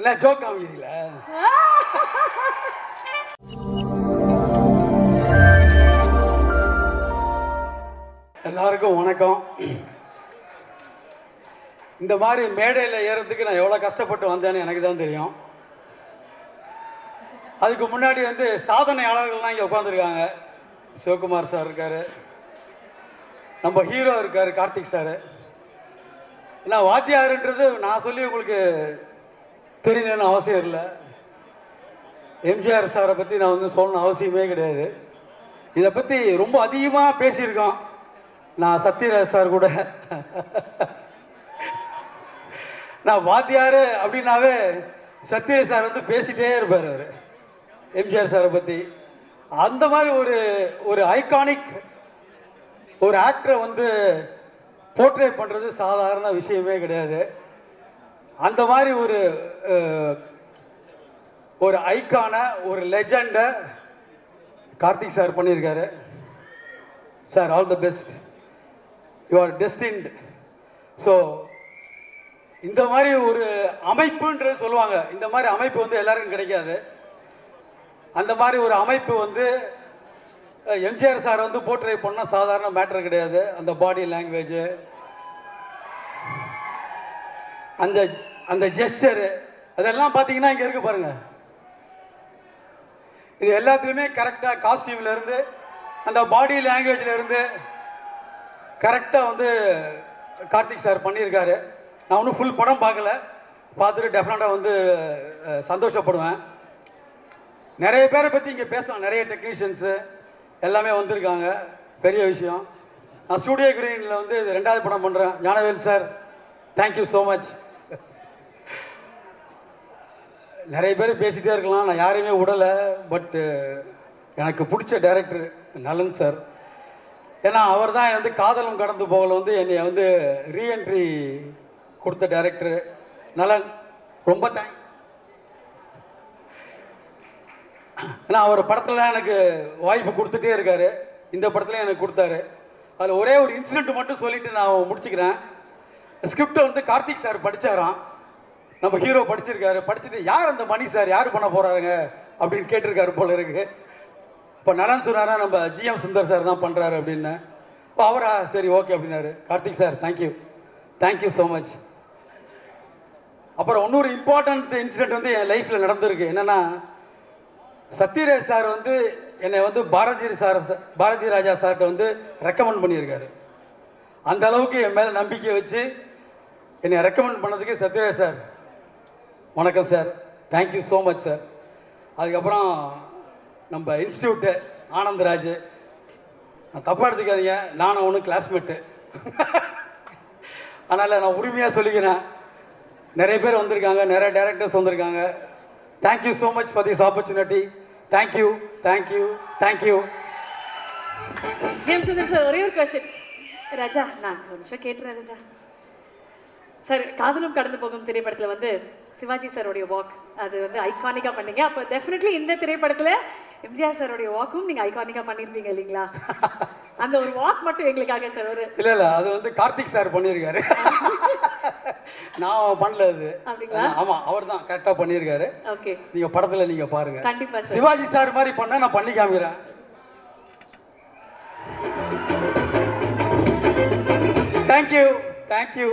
என்ன ஜோக் காமிக்கிறீங்களா எல்லாருக்கும் வணக்கம். இந்த மாதிரி மேடையில் ஏறதுக்கு நான் எவ்வளோ கஷ்டப்பட்டு வந்தேன்னு எனக்கு தான் தெரியும். அதுக்கு முன்னாடி வந்து சாதனையாளர்கள்லாம் இங்கே உட்காந்துருக்காங்க சிவகுமார் சார் இருக்கார். நம்ம ஹீரோ இருக்கார் கார்த்திக் சார். ஏன்னா வாத்தியாருன்றது நான் சொல்லி உங்களுக்கு தெரியணும்னு அவசியம் இல்லை. எம்ஜிஆர் சாரை பற்றி நான் வந்து சொல்லணும் அவசியமே கிடையாது. இதை பற்றி ரொம்ப அதிகமாக பேசியிருக்கோம். நான் சத்யராஜ் சார் கூட. நான் வாத்தியார் அப்படின்னாவே சத்யராஜ் சார் வந்து பேசிட்டே இருப்பார் அவர். எம்ஜிஆர் சாரை பற்றி அந்த மாதிரி ஒரு ஒரு ஐகானிக் ஒரு ஆக்டரை வந்து போர்ட்ரேட் பண்ணுறது சாதாரண விஷயமே கிடையாது. அந்த மாதிரி ஒரு ஒரு ஐக்கான ஒரு லெஜண்டை கார்த்திக் சார் பண்ணியிருக்காரு. Sir all the best you are destined so இந்த மாதிரி ஒரு அமைப்புன்றது சொல்லுவாங்க. இந்த மாதிரி அமைப்பு வந்து எல்லாருக்கும் கிடைக்காது. அந்த மாதிரி ஒரு அமைப்பு வந்து எம்ஜிஆர் சார் வந்து போர்ட்ரேட் பண்ணால் சாதாரண மேட்டர் கிடையாது. அந்த பாடி லாங்குவேஜு அந்த அந்த ஜெஸ்டரு அதெல்லாம் பார்த்தீங்கன்னா இங்கே இருக்கு பாருங்க. இது எல்லாத்துலேயுமே கரெக்டாக காஸ்டியூம்ல இருந்து அந்த பாடி லாங்குவேஜ்ல இருந்து கரெக்டாக வந்து கார்த்திக் சார் பண்ணியிருக்காரு நான் ஒன்றும் ஃபுல் படம் பார்க்கல. பார்த்துட்டு டெஃபினட்டாக வந்து சந்தோஷப்படுவேன். நிறைய பேரை பற்றி இங்கே பேசலாம். நிறைய டெக்னீஷியன்ஸு எல்லாமே வந்திருக்காங்க. பெரிய விஷயம். நான் ஸ்டூடியோ கிரீனில் வந்து இது ரெண்டாவது படம் பண்ணுறேன் Gnanavel sir thank you so much நிறைய பேர் பேசிகிட்டே இருக்கலாம். நான் யாரையுமே விடலை. பட்டு எனக்கு பிடிச்ச டைரக்டர் நலன் சார் ஏன்னா அவர் தான் வந்து காதலும் கடந்து போகல. வந்து என்னை வந்து ரீஎன்ட்ரி கொடுத்த டைரக்டர் நலன். ரொம்ப தேங்க் ஏன்னா அவர் படத்தில் எனக்கு வாய்ப்பு கொடுத்துட்டே இருக்காரு. இந்த படத்துல எனக்கு கொடுத்தாரு. அதில் ஒரே ஒரு இன்சிடென்ட் மட்டும் சொல்லிட்டு நான் முடிச்சுக்கிறேன். ஸ்கிரிப்டை வந்து கார்த்திக் சார் படிச்சாராம். நம்ம ஹீரோ படிச்சிருக்காரு. படிச்சுட்டு யார் அந்த மணி சார்? யார் பண்ண போறாருங்க? அப்படின்னு கேட்டிருக்காரு போல இருக்கு. இப்போ நலன் சொன்னாரா? நம்ம ஜிஎம் சுந்தர் சார் தான் பண்ணுறாரு அப்படின்னு. இப்போ அவரா? சரி ஓகே அப்படின்னாரு. Karthik sir thank you thank you so much அப்புறம் இன்னொரு இம்பார்ட்டன்ட் இன்சிடென்ட் வந்து என் லைஃப்பில் நடந்திருக்கு. என்னென்னா சத்யராஜ் சார் வந்து என்னை வந்து பாரதி சார் பாரதி ராஜா சார்கிட்ட வந்து ரெக்கமெண்ட் பண்ணியிருக்காரு. அந்த அளவுக்கு என் மேலே நம்பிக்கை வச்சு என்னை ரெக்கமெண்ட் பண்ணதுக்கு சத்யராஜ் சார். வணக்கம் sir thank you so much sir அதுக்கப்புறம் நம்ம இன்ஸ்டியூட்டு ஆனந்தராஜ். நான் தப்பாக எடுத்துக்காதீங்க. நானும் ஒன்று கிளாஸ்மேட்டு அதனால் நான் உரிமையாக சொல்லிக்கிறேன். நிறைய பேர் வந்திருக்காங்க. நிறைய டேரக்டர்ஸ் வந்திருக்காங்க. Thank you so much for this opportunity thank you thank you thank you James Sundar sir ஒரே ஒரு கொஸ்டின் ராஜா நான் ஒரு நிமிஷம் கேட்டுறேன் ராஜா. சார் காதலும் கடந்து போகும் திரைப்படத்தில் வந்து சிவாஜி சாரோடைய வாக் அது வந்து ஐகானிக்காக பண்ணீங்க. அப்போ டெஃபினெட்லி இந்த திரைப்படத்தில் எம்ஜிஆர் சாரோடைய வாக்கும் நீங்கள் ஐகானிக்காக பண்ணியிருப்பீங்க இல்லைங்களா? அந்த ஒரு வாக் மட்டும் எங்களுக்காக சார் ஒரு இல்லை இல்லை அது வந்து கார்த்திக் சார் பண்ணியிருக்காரு நான் பண்ணல அது. அப்படிங்களா? ஆமாம் அவர் தான் கரெக்டாக பண்ணியிருக்காரு ஓகே. நீங்கள் படத்தில் நீங்கள் பாருங்கள் கண்டிப்பா சார். சிவாஜி சார் மாதிரி பண்ணால் நான் பண்ணி காமிக்கிறேன். Thank you thank you